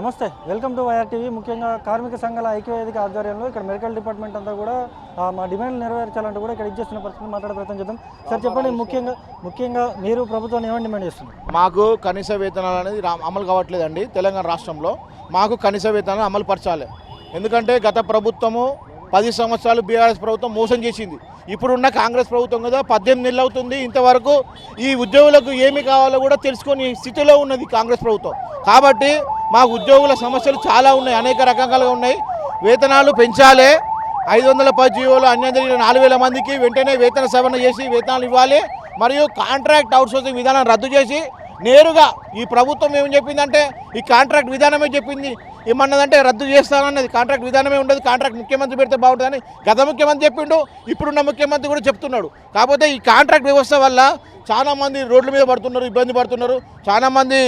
నమస్తే welcome to YR TV. ముఖ్యంగా కార్మిక సంఘాల ఐక్యవేదిక ఆధ్వర్యంలో ఇక్కడ మెడికల్ డిపార్ట్మెంట్ అంతా కూడా మా డిమాండ్లు నెరవేర్చాలంటే కూడా ఇక్కడ ఇచ్చేస్తున్న పరిస్థితి మాట్లాడే ప్రయత్నం చేద్దాం. సార్ చెప్పండి ముఖ్యంగా ముఖ్యంగా మీరు ప్రభుత్వాన్ని ఏమని డిమాండ్ చేస్తున్నారు? మాకు కనీస వేతనాలు అనేది అమలు కావట్లేదండి తెలంగాణ రాష్ట్రంలో. మాకు కనీస వేతనాలు అమలు పరచాలి. ఎందుకంటే గత ప్రభుత్వము పది సంవత్సరాలు బీఆర్ఎస్ ప్రభుత్వం మోసం చేసింది. ఇప్పుడున్న కాంగ్రెస్ ప్రభుత్వం కదా పద్దెనిమిది నెలలు అవుతుంది ఇంతవరకు. ఈ ఉద్యోగులకు ఏమి కావాలో కూడా తెలుసుకొని స్థితిలో ఉన్నది కాంగ్రెస్ ప్రభుత్వం. కాబట్టి మా ఉద్యోగుల సమస్యలు చాలా ఉన్నాయి అనేక రకాలుగా ఉన్నాయి. వేతనాలు పెంచాలి. ఐదు వందల పది జీవోలు అన్యందరికీ నాలుగు వేల మందికి వెంటనే వేతన సవరణ చేసి వేతనాలు ఇవ్వాలి. మరియు కాంట్రాక్ట్ అవుట్సోర్సింగ్ విధానం రద్దు చేసి నేరుగా ఈ ప్రభుత్వం ఏం చెప్పిందంటే ఈ కాంట్రాక్ట్ విధానమే చెప్పింది. ఏమన్నదంటే రద్దు చేస్తానన్నది. కాంట్రాక్ట్ విధానమే ఉండదు కాంట్రాక్ట్ ముఖ్యమంత్రి పెడితే బాగుంటుందని గత ముఖ్యమంత్రి చెప్పిండు ఇప్పుడున్న ముఖ్యమంత్రి కూడా చెప్తున్నాడు. కాకపోతే ఈ కాంట్రాక్ట్ వ్యవస్థ వల్ల చాలామంది రోడ్ల మీద పడుతున్నారు ఇబ్బంది పడుతున్నారు. చాలామంది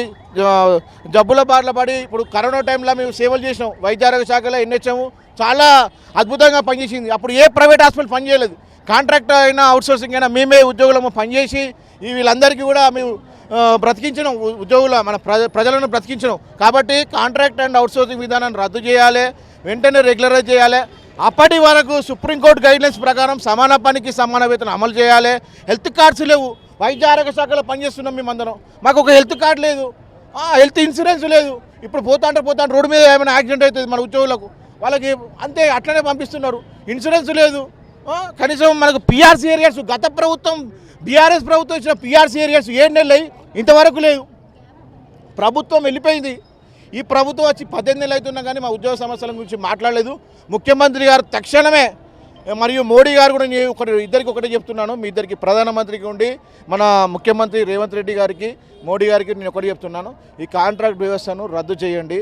జబ్బుల బారిన పడి ఇప్పుడు కరోనా టైంలో మేము సేవలు చేసినాం వైద్యారోగ్య శాఖలో ఎన్హెచ్ఎం చాలా అద్భుతంగా పనిచేసింది. అప్పుడు ఏ ప్రైవేట్ హాస్పిటల్ పనిచేయలేదు. కాంట్రాక్ట్ అయినా అవుట్సోర్సింగ్ అయినా మేమే ఉద్యోగులము పనిచేసి ఈ వీళ్ళందరికీ కూడా మేము బ్రతికించడం ఉద్యోగుల మన ప్రజ ప్రజలను బ్రతికించడం కాబట్టి కాంట్రాక్ట్ అండ్ అవుట్సోర్సింగ్ విధానాన్ని రద్దు చేయాలి వెంటనే రెగ్యులరైజ్ చేయాలి. అప్పటి వరకు సుప్రీంకోర్టు గైడ్లైన్స్ ప్రకారం సమాన పనికి సమాన వేతనం అమలు చేయాలి. హెల్త్ కార్డ్స్ లేవు. వైద్య ఆరోగ్య శాఖలో పనిచేస్తున్నాం మేమందరం. మాకు ఒక హెల్త్ కార్డు లేదు. హెల్త్ ఇన్సూరెన్స్ లేదు. ఇప్పుడు పోతా అంటే పోతా రోడ్డు మీద ఏమైనా యాక్సిడెంట్ అవుతుంది మన ఉద్యోగులకు. వాళ్ళకి అంతే అట్లనే పంపిస్తున్నారు. ఇన్సూరెన్స్ లేదు. కనీసం మనకు పిఆర్సీ ఏరియాస్ గత ప్రభుత్వం బీఆర్ఎస్ ప్రభుత్వం ఇచ్చిన పీఆర్సీ ఏరియాస్ ఏడు నెలలు అయ్యి ఇంతవరకు లేవు. ప్రభుత్వం వెళ్ళిపోయింది. ఈ ప్రభుత్వం వచ్చి పద్దెనిమిది నెలలు అవుతున్నా కానీ మా ఉద్యోగ సమస్యల గురించి మాట్లాడలేదు. ముఖ్యమంత్రి గారు తక్షణమే మరియు మోడీ గారు కూడా నేను ఒకటి ఇద్దరికి ఒకటే చెప్తున్నాను. మీ ఇద్దరికి ప్రధానమంత్రికి ఉండి మన ముఖ్యమంత్రి రేవంత్ రెడ్డి గారికి మోడీ గారికి నేను ఒకటి చెప్తున్నాను. ఈ కాంట్రాక్ట్ వ్యవస్థను రద్దు చేయండి.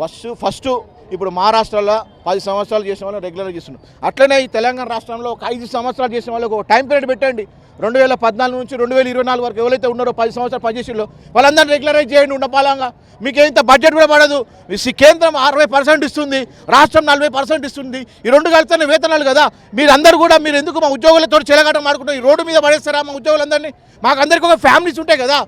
ఫస్ట్ ఫస్ట్ ఇప్పుడు మహారాష్ట్రలో పది సంవత్సరాలు చేసిన వాళ్ళు రెగ్యులర్గా చేస్తున్నారు అట్లనే ఈ తెలంగాణ రాష్ట్రంలో ఒక ఐదు సంవత్సరాలు చేసిన వాళ్ళకు ఒక టైం పీరియడ్ పెట్టండి. రెండు వేల పద్నాలుగు నుంచి రెండు వేల ఇరవై నాలుగు వరకు ఎవరైతే ఉన్నారో పది సంవత్సరాలు పనిచేసిలో వాళ్ళందరినీ రెగ్యులరైజ్ చేయండి ఉండపాలంగా. మీకు ఇంత బడ్జెట్ కూడా పడదు. కేంద్రం అరవై పర్సెంట్ ఇస్తుంది రాష్ట్రం నలభై పర్సెంట్ ఇస్తుంది. ఈ రెండు కలిస్తేనే వేతనాలు కదా. మీరందరూ కూడా మీరు ఎందుకు మా ఉద్యోగులతో చెలగాటం ఆడుకుంటారు ఈ రోడ్డు మీద పడేస్తారా మా ఉద్యోగులందరినీ? మాకు అందరికీ ఒక ఫ్యామిలీస్ ఉంటాయి కదా.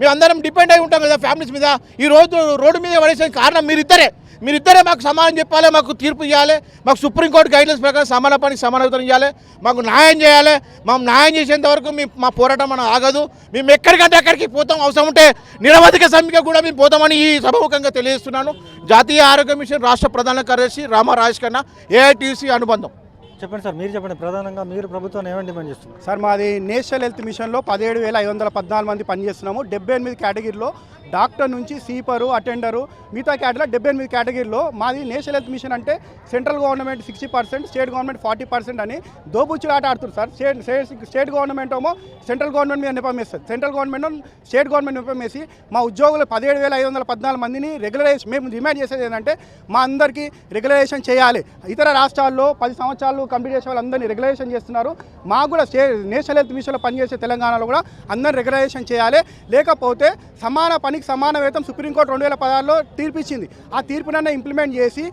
మేము అందరం డిపెండ్ అయి ఉంటాం కదా ఫ్యామిలీస్ మీద. ఈ రోజు రోడ్డు మీద పడేసే కారణం మీరిద్దరే. మీరిద్దరే మాకు సమానం చెప్పాలి మాకు తీర్పు ఇవ్వాలి మాకు సుప్రీంకోర్టు గైడ్లైన్స్ ప్రకారం సమాన పనికి సమానతం ఇవ్వాలి మాకు న్యాయం చేయాలి మాకు న్యాయం చేసేంత వరకు మీ మా పోరాటం మనం ఆగదు మేము ఎక్కడికంటే ఎక్కడికి పోతాం అవసరం ఉంటే నిరవధిక సమ్మెగా కూడా మేము పోతామని ఈ సభముఖంగా తెలియజేస్తున్నాను. జాతీయ ఆరోగ్య మిషన్ రాష్ట్ర ప్రధాన కార్యదర్శి రామ రాజేష్ ఖన్నా ఏఐటీసీ అనుబంధం. చెప్పండి సార్ మీరు చెప్పండి ప్రధానంగా మీరు ప్రభుత్వాన్ని ఏమని డిమాండ్ చేస్తున్నారు? సార్ మాది నేషనల్ హెల్త్ మిషన్లో పదిహేడు వేల ఐదు వందల పద్నాలుగు మంది పనిచేస్తున్నాము. డెబ్బై ఎనిమిది కేటగిరీలో డాక్టర్ నుంచి సీపరు అటెండరు మిగతా కేటగిరీలో డెబ్బై ఎనిమిది కేటగిరీలో మాది నేషనల్ హెల్త్ మిషన్ అంటే central government sixty percent state government forty percent అని దోబుచ్చులు ఆట ఆడుతున్నారు సార్. స్టేట్ స్టేట్ గవర్నమెంట్ ఏమో సెంట్రల్ గవర్నమెంట్ మీద నిపమేస్తుంది. సెంట్రల్ గవర్నమెంట్ స్టేట్ గవర్నమెంట్ నిపమేసి మా ఉద్యోగులు పదిహేడు వేల ఐదు వందల పద్నాలుగు మందిని రెగ్యులరైజేషన్ మేము డిమాండ్ చేసేది ఏంటంటే మా అందరికీ రెగ్యులరైజేషన్ చేయాలి. ఇతర రాష్ట్రాల్లో పది సంవత్సరాలు కంప్లీట్ చేసే వాళ్ళందరినీ రెగ్యులరైజేషన్ చేస్తున్నారు. మాకు కూడా స్టే నేషనల్ హెల్త్ మిషన్లో పనిచేసే తెలంగాణలో కూడా అందరిని రెగ్యులరైజేషన్ చేయాలి. లేకపోతే సమాన పని సమాన వేతం సుప్రీంకోర్టు రెండు వేల పదహారులో తీర్పు ఇచ్చింది ఆ తీర్పునన్నా ఇంప్లిమెంట్ చేసి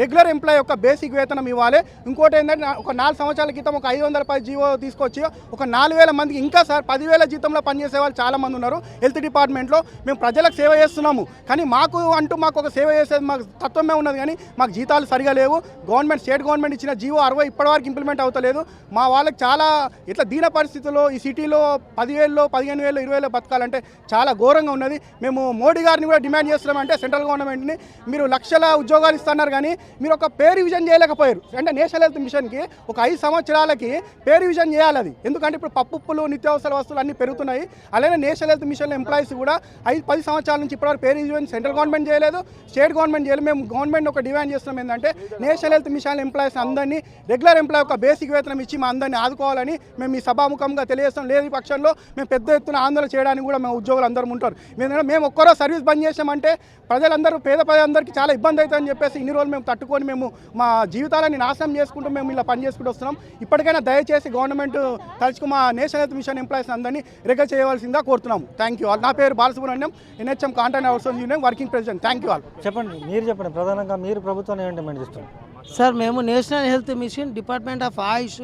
రెగ్యులర్ ఎంప్లాయ్ యొక్క బేసిక్ వేతనం ఇవ్వాలి. ఇంకోటి ఏంటంటే ఒక నాలుగు సంవత్సరాల క్రితం ఒక ఐదు వందల పది జీవో తీసుకొచ్చి ఒక నాలుగు వేల మందికి ఇంకా సార్ పదివేల జీతంలో పనిచేసే వాళ్ళు చాలామంది ఉన్నారు. హెల్త్ డిపార్ట్మెంట్లో మేము ప్రజలకు సేవ చేస్తున్నాము. కానీ మాకు అంటూ మాకు ఒక సేవ చేసేది మాకు తత్వమే ఉన్నది కానీ మాకు జీతాలు సరిగా లేవు. గవర్నమెంట్ స్టేట్ గవర్నమెంట్ ఇచ్చిన జీవో అరవై ఇప్పటివరకు ఇంప్లిమెంట్ అవుతలేదు. మా వాళ్ళకి చాలా ఇట్లా దీన పరిస్థితుల్లో ఈ సిటీలో పదివేల్లో పదిహేను వేలు ఇరవై వేలు బతకాలంటే చాలా ఘోరంగా ఉన్నది. మేము మోడీ గారిని కూడా డిమాండ్ చేస్తున్నామంటే సెంట్రల్ గవర్నమెంట్ని మీరు లక్షల ఉద్యోగాలు ఇస్తున్నారు కానీ మీరు ఒక పే రివిజన్ చేయలేకపోయారు. అంటే నేషనల్ హెల్త్ మిషన్కి ఒక ఐదు సంవత్సరాలకి పే రివిజన్ చేయాలి అది. ఎందుకంటే ఇప్పుడు పప్పుప్పులు నిత్యావసర వస్తువులు అన్నీ పెరుగుతున్నాయి. అలానే నేషనల్ హెల్త్ మిషన్ ఎంప్లాయీస్ కూడా ఐదు పది సంవత్సరాల నుంచి ఇప్పటివరకు పే రివిజన్ సెంట్రల్ గవర్నమెంట్ చేయలేదు స్టేట్ గవర్నమెంట్ చేయలేదు. మేము గవర్నమెంట్ ఒక డిమాండ్ చేస్తున్నాం ఏంటంటే నేషనల్ హెల్త్ మిషన్ ఎంప్లాయీస్ అందరినీ రెగ్యులర్ ఎంప్లాయ్ ఒక బేసిక్ వేతనం ఇచ్చి మా అందరినీ ఆదుకోవాలని మేము ఈ సభాముఖంగా తెలియజేస్తాం లేని పక్షంలో మేము పెద్ద ఎత్తున ఆందోళన చేయడానికి కూడా మేము ఉద్యోగులు అందరం ఉంటారు. మేము మేము ఒక్కరో సర్వీస్ బంద్ చేసామంటే ప్రజలందరూ పేద ప్రజలందరికీ చాలా ఇబ్బంది అవుతుందని చెప్పేసి ఇన్ని రోజులు మేము తట్టుకొని మేము మా జీవితాలని నాశనం చేసుకుంటూ మేము ఇలా పని చేసుకుంటూ వస్తున్నాం. ఇప్పటికైనా దయచేసి గవర్నమెంట్ తలుచుకు మా నేషనల్ హెల్త్ మిషన్ ఎంప్లాయీస్ అందరినీ రెగ్యులర్ చేయవలసిందిగా కోరుతున్నాము. థ్యాంక్ యూ ఆల్ నా పేరు Balasubrahmanyam NHM contract అవర్సన్ union working president. Thank you all చెప్పండి మీరు చెప్పండి. ప్రధానంగా మీరు ప్రభుత్వాన్ని ఏమని డిమాండ్ చేస్తున్నారు సార్ మేము national health mission department of AYUSH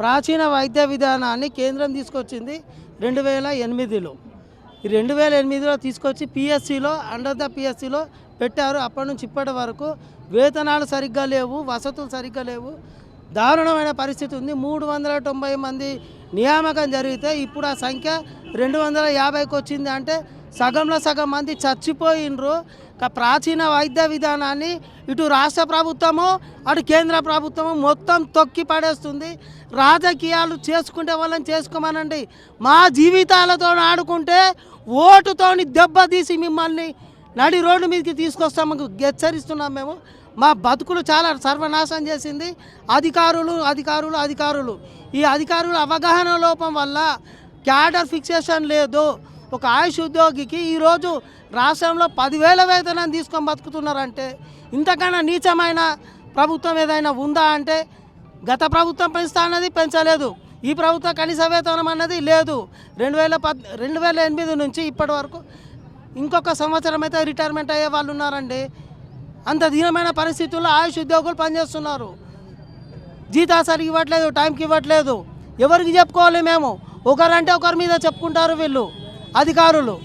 ప్రాచీన వైద్య విధానాన్ని కేంద్రం తీసుకొచ్చింది రెండు వేల ఎనిమిదిలో. రెండు వేల ఎనిమిదిలో తీసుకొచ్చి పిఎస్సిలో అండర్ ద పిఎస్సిలో పెట్టారు. అప్పటి నుంచి ఇప్పటి వరకు వేతనాలు సరిగ్గా లేవు వసతులు సరిగ్గా లేవు. దారుణమైన పరిస్థితి ఉంది. మూడు వందల తొంభై మంది నియామకం జరిగితే ఇప్పుడు ఆ సంఖ్య రెండు వందల యాభైకి వచ్చింది అంటే సగంలో సగం మంది చచ్చిపోయినరు. ప్రాచీన వైద్య విధానాన్ని ఇటు రాష్ట్ర ప్రభుత్వము అటు కేంద్ర ప్రభుత్వము మొత్తం తొక్కి పడేస్తుంది రాజకీయాలు చేసుకుంటే వాళ్ళని చేసుకోమనండి. మా జీవితాలతో ఆడుకుంటే ఓటుతోని దెబ్బతీసి మిమ్మల్ని నడి రోడ్డు మీదకి తీసుకొస్తాము హెచ్చరిస్తున్నాం మేము. మా బతుకులు చాలా సర్వనాశనం చేసింది. అధికారులు అధికారులు అధికారులు. ఈ అధికారుల అవగాహన లోపం వల్ల క్యాడర్ ఫిక్సేషన్ లేదు. ఒక ఆయుష్ ఉద్యోగికి ఈరోజు రాష్ట్రంలో పదివేల వేతనం తీసుకొని బతుకుతున్నారంటే ఇంతకన్నా నీచమైన ప్రభుత్వం ఏదైనా ఉందా అంటే గత ప్రభుత్వం పెంచుతా అన్నది పెంచలేదు. ఈ ప్రభుత్వ కనీస వేతనం అన్నది లేదు. రెండు వేల పద్ రెండు వేల ఎనిమిది నుంచి ఇప్పటి వరకు ఇంకొక సంవత్సరం అయితే రిటైర్మెంట్ అయ్యే వాళ్ళు ఉన్నారండి. అంత దీనమైన పరిస్థితుల్లో ఆయుష్ ఉద్యోగులు పనిచేస్తున్నారు. జీతా సరిగ్గా ఇవ్వట్లేదు టైంకి ఇవ్వట్లేదు. ఎవరికి చెప్పుకోవాలి మేము? ఒకరంటే ఒకరి మీద చెప్పుకుంటారు వీళ్ళు అధికారులు.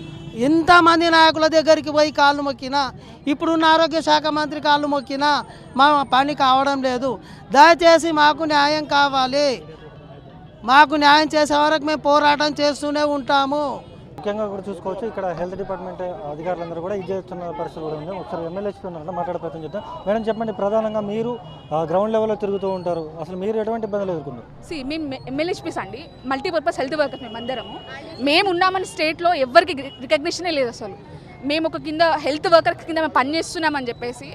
ఎంతమంది నాయకుల దగ్గరికి పోయి కాళ్ళు మొక్కినా ఇప్పుడున్న ఆరోగ్య శాఖ మంత్రి కాళ్ళు మొక్కినా మా పని కావడం లేదు. దయచేసి మాకు న్యాయం కావాలి. మాకు న్యాయం చేసే వరకు మేము పోరాటం చేస్తూనే ఉంటాము. ముఖ్యంగా కూడా చూసుకోవచ్చు. ఇక్కడ హెల్త్ డిపార్ట్మెంట్ అధికారులందరూ కూడా ఇది చేస్తున్న పరిస్థితి కూడా ఉంది. ఒకసారి ఎమ్మెల్యే ఉన్నారంటే మాట్లాడే ప్రయత్నం చేద్దాం. మేడం చెప్పండి ప్రధానంగా మీరు గ్రౌండ్ లెవెల్లో తిరుగుతూ ఉంటారు. అసలు మీరు ఎటువంటి ఇబ్బందులు ఎదుర్కొన్నారు? సి మేము ఎమ్మెల్యేస్పీస్ అండి. మల్టీపర్పస్ హెల్త్ వర్కర్స్ మేము అందరము మేము ఉన్నామని స్టేట్లో ఎవరికి రికగ్నిషనే లేదు అసలు. మేము ఒక కింద హెల్త్ వర్కర్ కింద మేము పనిచేస్తున్నామని చెప్పేసి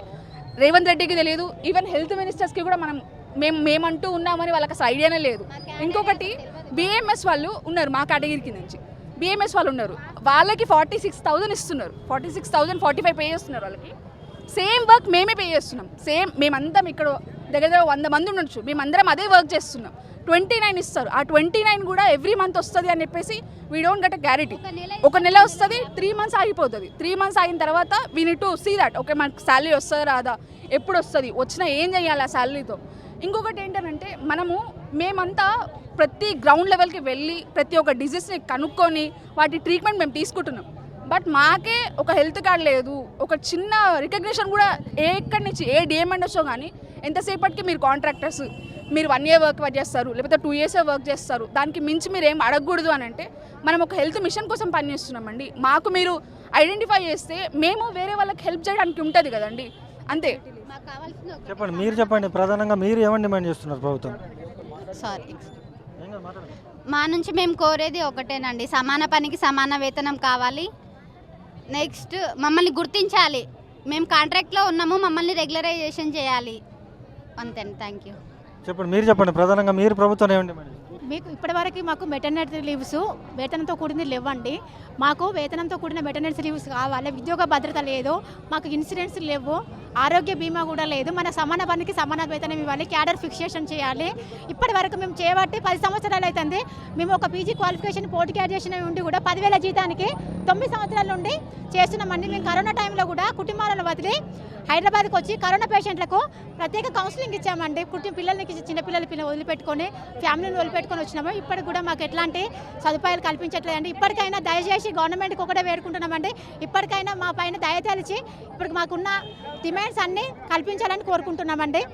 రేవంత్ రెడ్డికి తెలియదు. ఈవెన్ హెల్త్ మినిస్టర్స్కి కూడా మనం మేము మేమంటూ ఉన్నామని వాళ్ళకి అసలు ఐడియానే లేదు. ఇంకొకటి బిఎంఎస్ వాళ్ళు ఉన్నారు మా కేటగిరీ కింద నుంచి. బిఎంఎస్ వాళ్ళు ఉన్నారు. వాళ్ళకి ఫార్టీ సిక్స్ థౌజండ్ ఇస్తున్నారు. Forty six thousand forty five pay చేస్తున్నారు వాళ్ళకి. సేమ్ వర్క్ మేమే పే చేస్తున్నాం. సేమ్ మేమందరం ఇక్కడ దగ్గర దగ్గర వంద మంది ఉండొచ్చు. మేమందరం అదే వర్క్ చేస్తున్నాం. ట్వంటీ నైన్ ఇస్తారు. ఆ ట్వంటీ నైన్ కూడా ఎవ్రీ మంత్ వస్తుంది అని చెప్పేసి వీ డోంట్ గెట్ గ్యారెంటీ ఒక నెల వస్తుంది త్రీ మంత్స్ ఆగిపోతుంది. త్రీ మంత్స్ ఆగిన తర్వాత we need to see that okay మనకు శాలరీ వస్తుందా రాదా? ఎప్పుడు వస్తుంది? వచ్చినా ఏం చేయాలి ఆ శాలరీతో ఇంకొకటి ఏంటంటే మనము మేమంతా ప్రతి గ్రౌండ్ లెవెల్కి వెళ్ళి ప్రతి ఒక్క డిజీస్ని కనుక్కొని వాటి ట్రీట్మెంట్ మేము తీసుకుంటున్నాం. బట్ మాకే ఒక హెల్త్ కార్డ్ లేదు. ఒక చిన్న రికగ్నిషన్ కూడా ఏ ఎక్కడి నుంచి ఏ డిఎంఎండ్ఎస్ఓ కానీ ఎంతసేపటికి మీరు కాంట్రాక్టర్స్ మీరు వన్ ఇయర్ వర్క్ చేస్తారు లేకపోతే టూ ఇయర్స్ వర్క్ చేస్తారు దానికి మించి మీరు ఏం అడగకూడదు అని అంటే మనం ఒక హెల్త్ మిషన్ కోసం పనిచేస్తున్నామండి మాకు మీరు ఐడెంటిఫై చేస్తే మేము వేరే వాళ్ళకి హెల్ప్ చేయడానికి ఉంటుంది కదండి. అంతే. చెప్పండి మీరు చెప్పండి ప్రధానంగా మీరు ఏమని డిమాండ్ చేస్తున్నారు ప్రభుత్వం? సారీ. మా నుంచి మేము కోరేది ఒకటేనండి. సమాన పనికి సమాన వేతనం కావాలి. నెక్స్ట్ మమ్మల్ని గుర్తించాలి. మేము కాంట్రాక్ట్లో ఉన్నాము మమ్మల్ని రెగ్యులరైజేషన్ చేయాలి. అంతే థ్యాంక్ యూ చెప్పండి మీరు చెప్పండి ప్రధానంగా మీరు ప్రభుత్వం ఏమని డిమాండ్ చేస్తున్నారు? మీకు ఇప్పటివరకు మాకు మెటర్నిటీ లీవ్స్ వేతనంతో కూడింది లేవండి. మాకు వేతనంతో కూడిన మెటర్నిటీ లీవ్స్ కావాలి. ఉద్యోగ భద్రత లేదు. మాకు ఇన్సూరెన్స్ లేవు. ఆరోగ్య బీమా కూడా లేదు. మన సమాన పనికి సమాన వేతనం ఇవ్వాలి. క్యాడర్ ఫిక్సేషన్ చేయాలి. ఇప్పటి వరకు మేము చేయబట్టి పది సంవత్సరాలు అవుతుంది మేము ఒక పీజీ క్వాలిఫికేషన్ పోటీ గ్రాడ్యుయేషన్ ఉండి కూడా పదివేల జీతానికి తొమ్మిది సంవత్సరాల నుండి చేస్తున్నామండి. మేము కరోనా టైంలో కూడా కుటుంబాలను వదిలి హైదరాబాద్కి వచ్చి కరోనా పేషెంట్లకు ప్రత్యేక కౌన్సిలింగ్ ఇచ్చామండి. పుట్టిన పిల్లలకి చిన్నపిల్లల పిల్లలు వదిలిపెట్టుకొని ఫ్యామిలీని వదిలిపెట్టుకొని వచ్చినాము ఇప్పటికి కూడా మాకు ఎట్లాంటి సదుపాయాలు కల్పించట్లేదండి. ఇప్పటికైనా దయచేసి గవర్నమెంట్కి ఒకటే వేడుకుంటున్నామండి. ఇప్పటికైనా మా పైన దయ తెలిసి ఇప్పటికి మాకున్న డిమాండ్స్ అన్నీ కల్పించాలని కోరుకుంటున్నామండి.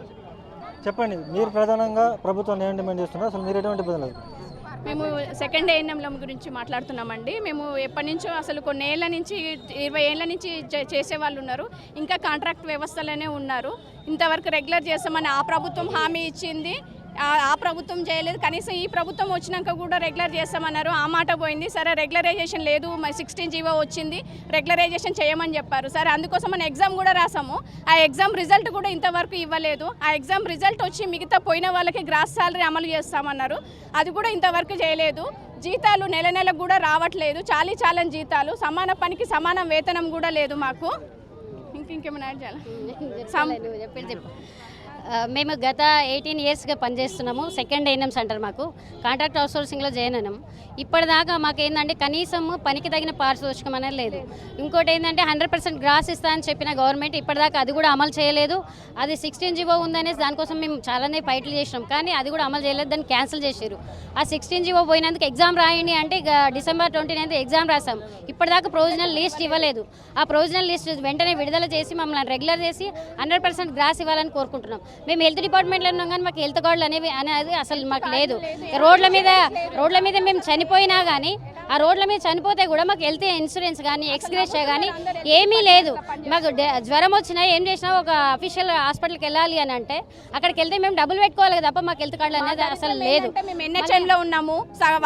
చెప్పండి మీరు ప్రధానంగా ప్రభుత్వం ఏమని డిమాండ్ చేస్తున్నారు? అసలు మీరు ఎటువంటి ఎదుర్కొన్నారు? మేము సెకండ్ ఏఎన్ఎంల గురించి మాట్లాడుతున్నామండి. మేము ఎప్పటి నుంచో అసలు కొన్ని ఏళ్ళ నుంచి ఇరవై ఏళ్ళ నుంచి చే- చేసే వాళ్ళు ఉన్నారు. ఇంకా కాంట్రాక్ట్ వ్యవస్థలోనే ఉన్నారు. ఇంతవరకు రెగ్యులర్ చేస్తామని ఆ ప్రభుత్వం హామీ ఇచ్చింది. ఆ- ప్రభుత్వం చేయలేదు. కనీసం ఈ ప్రభుత్వం వచ్చినాక కూడా రెగ్యులర్ చేస్తామన్నారు. ఆ మాట పోయింది. సరే రెగ్యులరైజేషన్ లేదు. సిక్స్టీన్ జీవో వచ్చింది. రెగ్యులరైజేషన్ చేయమని చెప్పారు. సరే అందుకోసం మనం ఎగ్జామ్ కూడా రాసాము. ఆ ఎగ్జామ్ రిజల్ట్ కూడా ఇంతవరకు ఇవ్వలేదు. ఆ ఎగ్జామ్ రిజల్ట్ వచ్చి మిగతా పోయిన వాళ్ళకి గ్రాస్ సాలరీ అమలు చేస్తామన్నారు. అది కూడా ఇంతవరకు చేయలేదు. జీతాలు నెల నెలకు కూడా రావట్లేదు. చాలీ చాలని జీతాలు. సమాన పనికి సమాన వేతనం కూడా లేదు మాకు. ఇంక ఇంకేమైనా యాడ్ చేయాలా? మేము గత ఎయిటీన్ ఇయర్స్గా పనిచేస్తున్నాము. సెకండ్ ఏఎన్ఎం సెంటర్ మాకు. కాంట్రాక్ట్ అవుట్సోర్సింగ్లో జాయిన్ అయినాము ఇప్పటిదాకా మాకు ఏంటంటే కనీసం పనికి తగిన పారితోషికం అనేది లేదు. ఇంకోటి ఏంటంటే హండ్రెడ్ పర్సెంట్ గ్రాస్ ఇస్తా అని చెప్పిన గవర్నమెంట్ ఇప్పటిదాకా అది కూడా అమలు చేయలేదు. అది సిక్స్టీన్ జీవో ఉందనేసి దానికోసం మేము చాలానే ఫైట్లు చేసినాం. కానీ అది కూడా అమలు చేయలేదు. దాన్ని క్యాన్సిల్ చేశారు ఆ సిక్స్టీన్ జీవో పోయినందుకు ఎగ్జామ్ రాయండి అంటే డిసెంబర్ ట్వంటీ నైన్త్ ఎగ్జామ్ రాసాం. ఇప్పటిదాకా ప్రొవిజనల్ లిస్ట్ ఇవ్వలేదు. ఆ ప్రొవిజనల్ లిస్ట్ వెంటనే విడుదల చేసి మమ్మల్ని రెగ్యులర్ చేసి హండ్రెడ్ పర్సెంట్ గ్రాస్ ఇవ్వాలని కోరుకుంటున్నాం. మేము హెల్త్ డిపార్ట్మెంట్లో ఉన్నాం కానీ మాకు హెల్త్ కార్డులు అనేవి అనేది అసలు మాకు లేదు. రోడ్ల మీద రోడ్ల మీద మేము చనిపోయినా కానీ ఆ రోడ్ల మీద చనిపోతే కూడా మాకు హెల్త్ ఇన్సూరెన్స్ కానీ ఎక్స్గ్రేస్ కానీ ఏమీ లేదు. మాకు జ్వరం వచ్చినా ఏం చేసినా ఒక అఫీషియల్ హాస్పిటల్కి వెళ్ళాలి అని అంటే అక్కడికి వెళ్తే మేము డబ్బులు పెట్టుకోవాలి కదా తప్ప మాకు హెల్త్ కార్డులు అనేది అసలు లేదు. అంటే మేము NHM లో ఉన్నాము.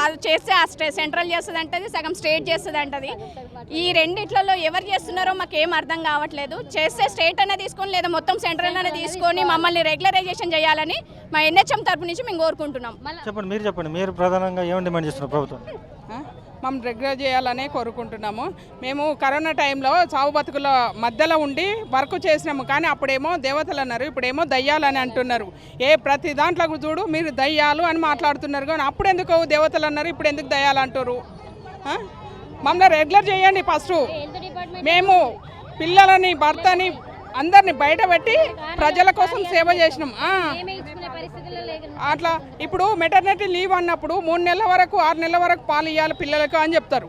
వాళ్ళు చేస్తే ఆ స్టే సెంట్రల్ చేస్తుంది అంటది సగం స్టేట్ చేస్తుంది అంటది ఈ రెండిట్లలో ఎవరు చేస్తున్నారో మాకు ఏం అర్థం కావట్లేదు. చేస్తే స్టేట్ అనే తీసుకొని లేదా మొత్తం సెంట్రల్ అనే తీసుకొని మమ్మల్ని రెగ్యులరైజేషన్ చేయాలని మా ఎన్హెచ్ఎం తరపు నుంచి మేము కోరుకుంటున్నాం. చెప్పండి మీరు చెప్పండి. మీరు ప్రధానంగా ఏమని డిమాండ్ చేస్తున్నారు ప్రభుత్వం? మనం రెగ్యులర్ చేయాలనే కోరుకుంటున్నాము. మేము కరోనా టైంలో చావు బతుకుల మధ్యలో ఉండి వర్క్ చేసినాము. కానీ అప్పుడేమో దేవతలు అన్నారు ఇప్పుడేమో దయ్యాలు అని అంటున్నారు. ఏ ప్రతి దాంట్లో చూడు మీరు దయ్యాలు అని మాట్లాడుతున్నారు. కానీ అప్పుడు ఎందుకు దేవతలు అన్నారు ఇప్పుడు ఎందుకు దయ్యాలు అంటారు? మమ్మల్ని రెగ్యులర్ చేయండి ఫస్ట్. మేము పిల్లలని భర్తని అందరిని బయట పెట్టి ప్రజల కోసం సేవ చేసినాం. అట్లా ఇప్పుడు మెటర్నిటీ లీవ్ అన్నప్పుడు మూడు నెలల వరకు ఆరు నెలల వరకు పాలు ఇవ్వాలి పిల్లలకు అని చెప్తారు.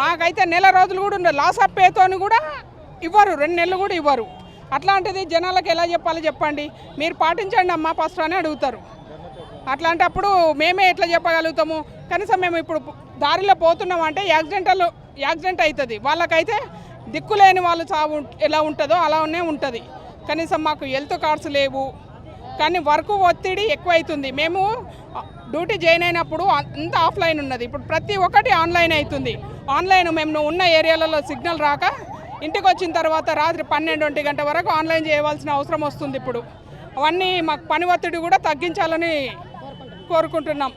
మాకైతే నెల రోజులు కూడా ఉండదు. లాస్ ఆఫ్ పేతోని కూడా ఇవ్వరు. రెండు నెలలు కూడా ఇవ్వరు. అట్లాంటిది జనాలకు ఎలా చెప్పాలి చెప్పండి. మీరు పాటించండి అమ్మా ఫస్ట్ అని అడుగుతారు. అట్లాంటప్పుడు మేమే ఎట్లా చెప్పగలుగుతాము? కనీసం మేము ఇప్పుడు దారిలో పోతున్నాం అంటే యాక్సిడెంటల్ యాక్సిడెంట్ అవుతుంది. వాళ్ళకైతే దిక్కులేని వాళ్ళు చావు ఎలా ఉంటుందో అలానే ఉంటుంది. కనీసం మాకు హెల్త్ కార్డ్స్ లేవు. కానీ వర్క్ ఒత్తిడి ఎక్కువ అవుతుంది మేము డ్యూటీ జాయిన్ అయినప్పుడు అంత ఆఫ్లైన్ ఉన్నది. ఇప్పుడు ప్రతి ఒక్కటి ఆన్లైన్ అవుతుంది. ఆన్లైన్ మేము ఉన్న ఏరియాలలో సిగ్నల్ రాక ఇంటికి వచ్చిన తర్వాత రాత్రి పన్నెండు ఒంటి గంట వరకు ఆన్లైన్ చేయవలసిన అవసరం వస్తుంది ఇప్పుడు. అవన్నీ మాకు పని ఒత్తిడి కూడా తగ్గించాలని కోరుకుంటున్నాం.